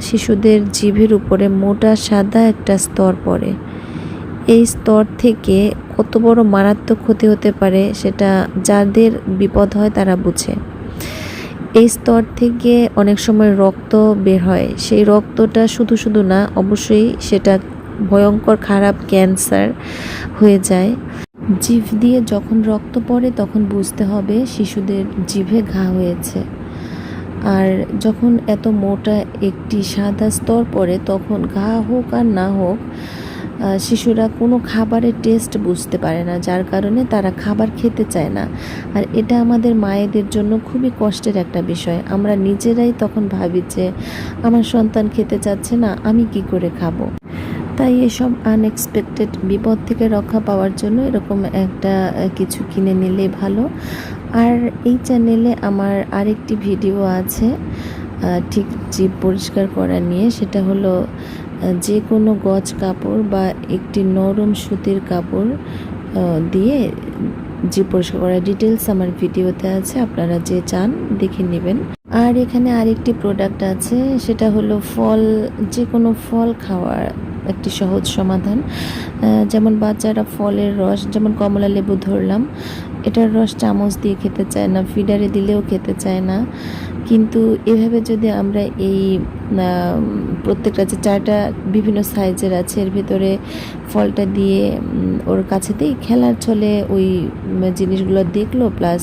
শিশুদের জিভের উপরে মোটা সাদা একটা স্তর পড়ে। এই স্তর থেকে কত বড় মারাত্মক ক্ষতি হতে পারে সেটা যাদের বিপদ হয় তারা বুঝে। এই স্তর থেকে অনেক সময় রক্ত বের হয়। সেই রক্তটা শুধু শুধু না, অবশ্যই সেটা ভয়ঙ্কর খারাপ ক্যান্সার হয়ে যায়। জিভ দিয়ে যখন রক্ত পড়ে তখন বুঝতে হবে শিশুদের জিভে ঘা হয়েছে। আর যখন এত মোটা একটি সাদা স্তর পড়ে, তখন ঘা হোক আর না হোক শিশুরা কোনো খাবারের টেস্ট বুঝতে পারে না, যার কারণে তারা খাবার খেতে চায় না। আর এটা আমাদের মায়েদের জন্য খুবই কষ্টের একটা বিষয়। আমরা নিজেরাই তখন ভাবি যে, আমার সন্তান খেতে চাচ্ছে না, আমি কি করে খাব? তাই এসব আনএক্সপেক্টেড বিপদ থেকে রক্ষা পাওয়ার জন্য এরকম একটা কিছু কিনে নিলে ভালো। আর এই চ্যানেলে আমার আরেকটি ভিডিও আছে ঠিক জিভ পরিষ্কার করা নিয়ে। সেটা হলো যে কোনো গজ কাপড় বা একটি নরম সুতির কাপড় দিয়ে জিভ পরিষ্কার করার ডিটেলস আমার ভিডিওতে আছে, আপনারা যে চান দেখে নেবেন। আর এখানে আরেকটি প্রোডাক্ট আছে, সেটা হলো ফল, যে কোনো ফল খাওয়ার একটি সহজ সমাধান। যেমন বাচ্চারা ফলের রস, যেমন কমলা লেবু ধরলাম, এটার রস চামচ দিয়ে খেতে চায় না, ফিডারে দিলেও খেতে চায় না। কিন্তু এভাবে যদি আমরা এই প্রত্যেকটা যে চারটা বিভিন্ন সাইজের আছে, এর ভিতরে ফলটা দিয়ে ওর কাছেতেই খেলার ছলে ওই জিনিসগুলো দেখল, প্লাস